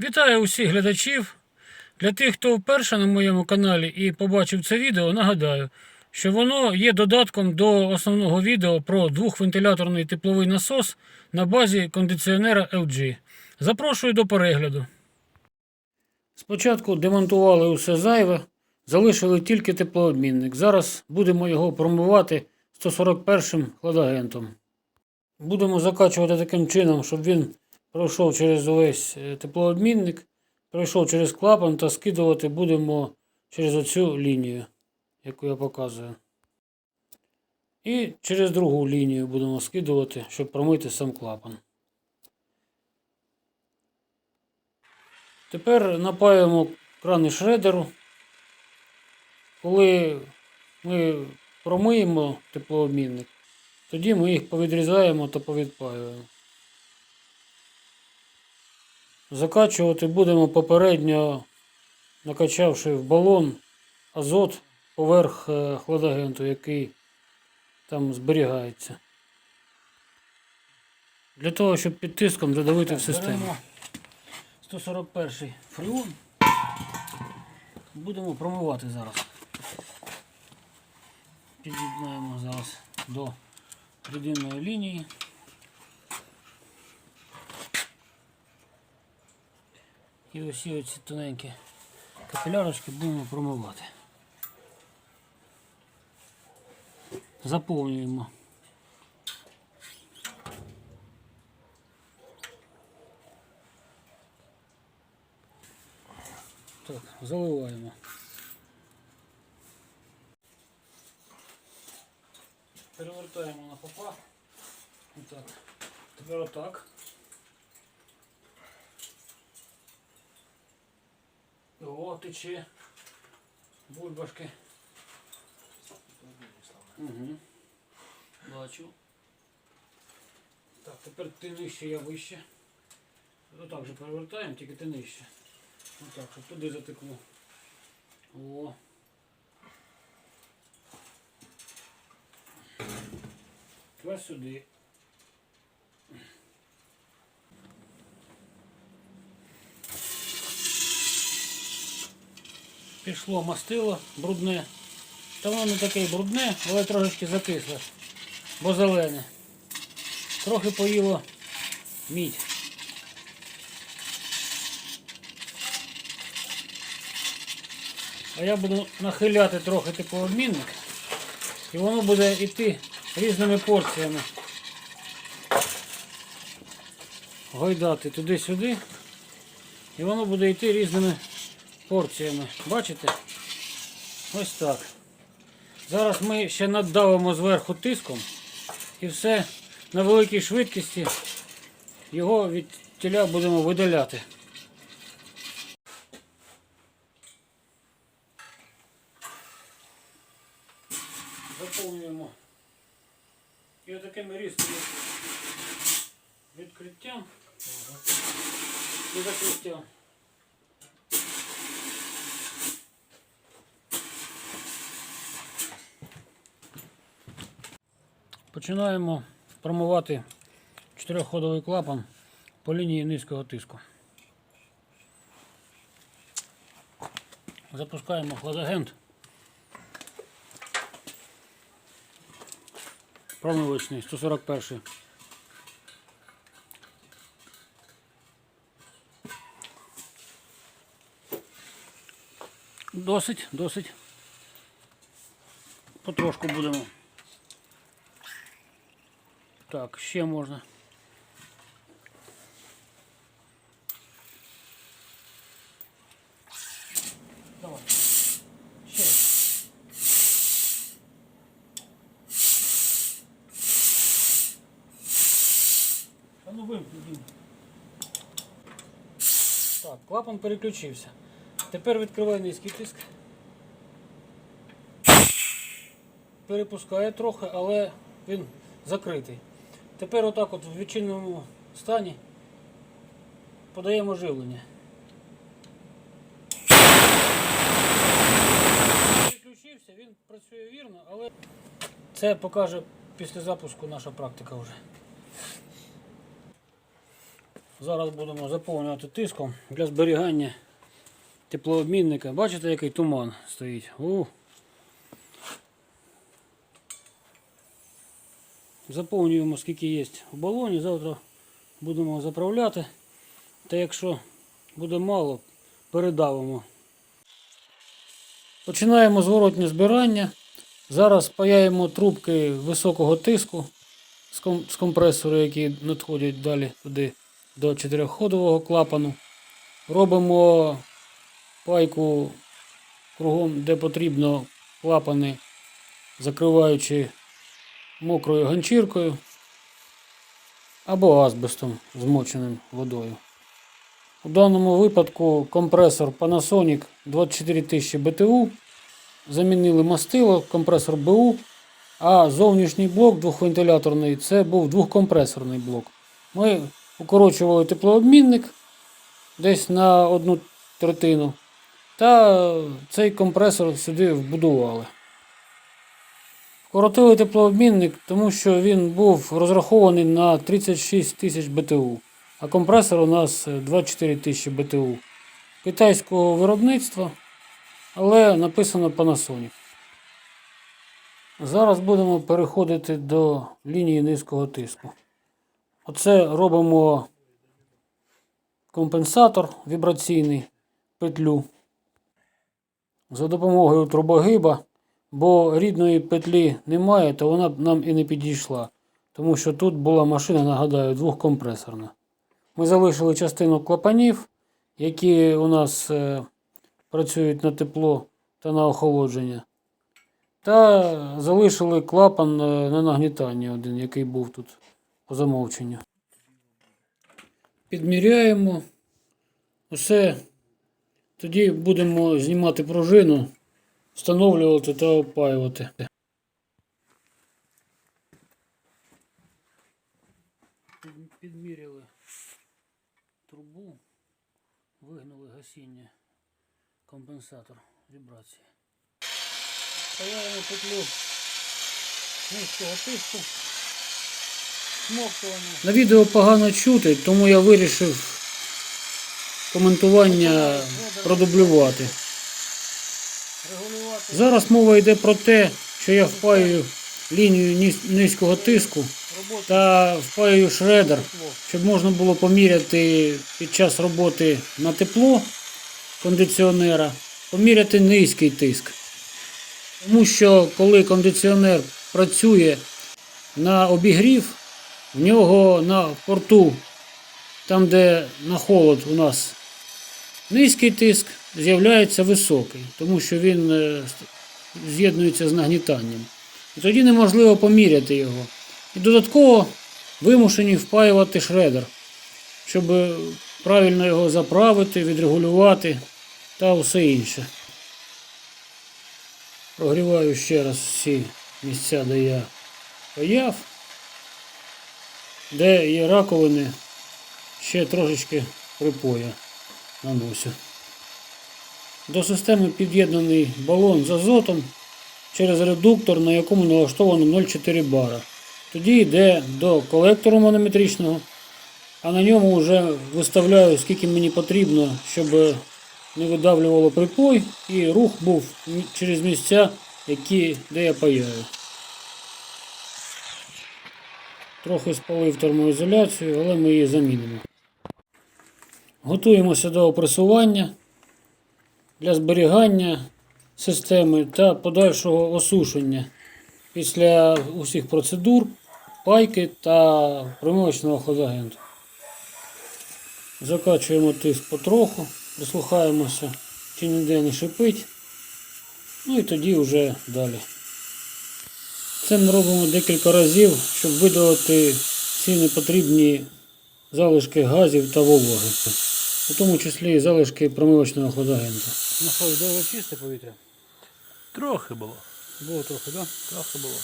Вітаю усіх глядачів. Для тих, хто вперше на моєму каналі і побачив це відео, нагадаю, що воно є додатком до основного відео про двохвентиляторний тепловий насос на базі кондиціонера LG. Запрошую до перегляду. Спочатку демонтували усе зайве, залишили тільки теплообмінник. Зараз будемо його промивати 141 хладагентом. Будемо закачувати таким чином, щоб він пройшов через увесь е, теплообмінник, пройшов через клапан та скидувати будемо через оцю лінію, яку я показую. І через другу лінію будемо скидувати, щоб промити сам клапан. Тепер напаємо крани шредеру. Коли ми промиємо теплообмінник, тоді ми їх повідрізаємо та повідпаюємо. Закачувати будемо попередньо, накачавши в балон азот поверх е, хладагенту, який там зберігається. Для того, щоб під тиском додавити в систему. 141 фреон. Будемо промивати зараз. Під'єднаємо зараз до рідинної лінії. І усі оці тоненькі капілярочки будемо промивати. Заповнюємо. Так, заливаємо. Перевертаємо на попа. Отак. Тепер отак. О, тече. Бульбашки. Угу. Бачу. Так, тепер ти нижче, я вище. Отак же перевертаємо, тільки ти нижче. Отак, щоб туди затекло. О. Тепер сюди. Пішло мастило брудне. Та воно не таке брудне, але трошечки закисле, бо зелене. Трохи поїло мідь. А я буду нахиляти трохи теплообмінник і воно буде йти різними порціями. Гойдати туди-сюди. І воно буде йти різними порціями. Бачите? Ось так. Зараз ми ще наддавимо зверху тиском і все на великій швидкості його від тіля будемо видаляти. Заповнюємо і отакими різкими відкриттям і закриттям. Починаємо промивати чотирьохходовий клапан по лінії низького тиску. Запускаємо хладагент. Промивочний 141. Досить, досить. Потрошку будемо. Так, ще можна. Давай. Ще. А ну вимкни. Так, клапан переключився. Тепер відкривай низький тиск. Перепускає трохи, але він закритий. Тепер отак от в відчиненому стані подаємо живлення. Підключився, він працює вірно, але це покаже після запуску наша практика вже. Зараз будемо заповнювати тиском для зберігання теплообмінника. Бачите, який туман стоїть? У. Заповнюємо скільки є в балоні. Завтра будемо заправляти. Та якщо буде мало, передавимо. Починаємо зворотнє збирання. Зараз паяємо трубки високого тиску з ком- з компресору, які надходять далі туди до чотирьохходового клапану. Робимо пайку кругом, де потрібно клапани, закриваючи мокрою ганчіркою або азбестом, змоченим водою. У даному випадку компресор Panasonic 24000 BTU. Замінили мастило, компресор БУ, а зовнішній блок двохвентиляторний це був двохкомпресорний блок. Ми укорочували теплообмінник десь на одну третину. Та цей компресор сюди вбудували. Вкоротили теплообмінник, тому що він був розрахований на 36 тисяч БТУ, а компресор у нас 24 тисячі БТУ. Китайського виробництва, але написано Panasonic. Зараз будемо переходити до лінії низького тиску. Оце робимо компенсатор вібраційний петлю за допомогою трубогиба, бо рідної петлі немає, то вона б нам і не підійшла. Тому що тут була машина, нагадаю, двохкомпресорна. Ми залишили частину клапанів, які у нас е, працюють на тепло та на охолодження. Та залишили клапан е, на нагнітання один, який був тут по замовченню. Підміряємо усе. Тоді будемо знімати пружину, встановлювати та опаювати. Підміряли трубу, вигнали гасіння, компенсатор вібрації. Паяємо петлю низького тиску. Смоктування. На відео погано чути, тому я вирішив коментування продублювати. Зараз мова йде про те, що я впаюю лінію низького тиску та впаюю шредер, щоб можна було поміряти під час роботи на тепло кондиціонера, поміряти низький тиск. Тому що коли кондиціонер працює на обігрів, в нього на порту, там де на холод у нас низький тиск, з'являється високий, тому що він е, з'єднується з нагнітанням. І тоді неможливо поміряти його. І додатково вимушені впаювати шредер, щоб е, правильно його заправити, відрегулювати та все інше. Прогріваю ще раз всі місця, де я паяв. Де є раковини, ще трошечки припоя наносю. До системи під'єднаний балон з азотом через редуктор, на якому налаштовано 0,4 бара. Тоді йде до колектору манометричного, а на ньому вже виставляю, скільки мені потрібно, щоб не видавлювало припой і рух був через місця, які, де я паяю. Трохи спалив термоізоляцію, але ми її замінимо. Готуємося до опресування для зберігання системи та подальшого осушення після усіх процедур, пайки та примивочного хладагенту. Закачуємо тиск потроху, прислухаємося, чи ніде не шипить. Ну і тоді вже далі. Це ми робимо декілька разів, щоб видалити всі непотрібні залишки газів та вологи. У тому числі і залишки промивочного хладагенту. Ну що, йде чисте повітря? Трохи було. Було трохи, так? Да? Трохи було.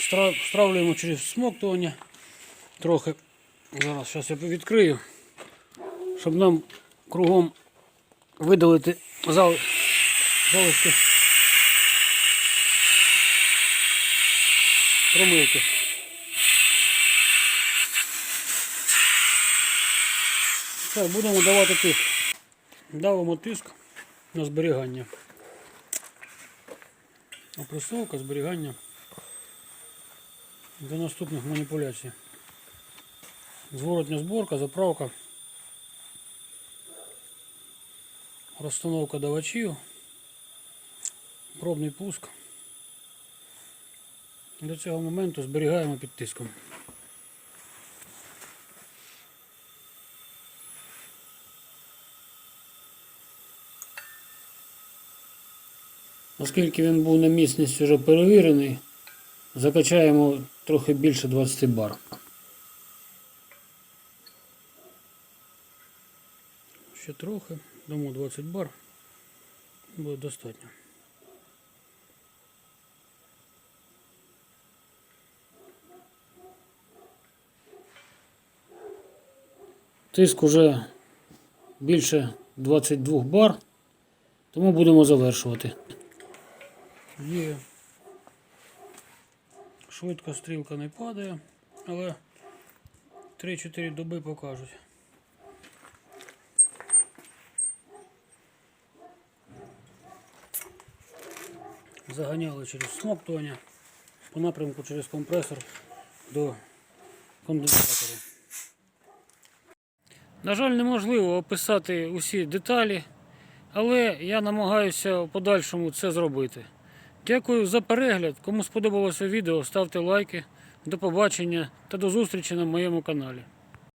Стра- Стравлюємо через смоктування. Трохи. Зараз зараз я відкрию, щоб нам кругом видалити зал, залишки промивки. Так, будемо давати тиск. Давимо тиск на зберігання. Опресовка, зберігання до наступних маніпуляцій. Зворотня зборка, заправка, розстановка давачів, пробний пуск. До цього моменту зберігаємо під тиском. Оскільки він був на міцність вже перевірений, закачаємо трохи більше 20 бар. Ще трохи, дамо 20 бар, буде достатньо. Тиск уже більше 22 бар, тому будемо завершувати. Є. Швидко стрілка не падає, але 3-4 доби покажуть. Заганяли через смоктування по напрямку через компресор до конденсатора. На жаль, неможливо описати усі деталі, але я намагаюся в подальшому це зробити. Дякую за перегляд. Кому сподобалося відео, ставте лайки. До побачення та до зустрічі на моєму каналі.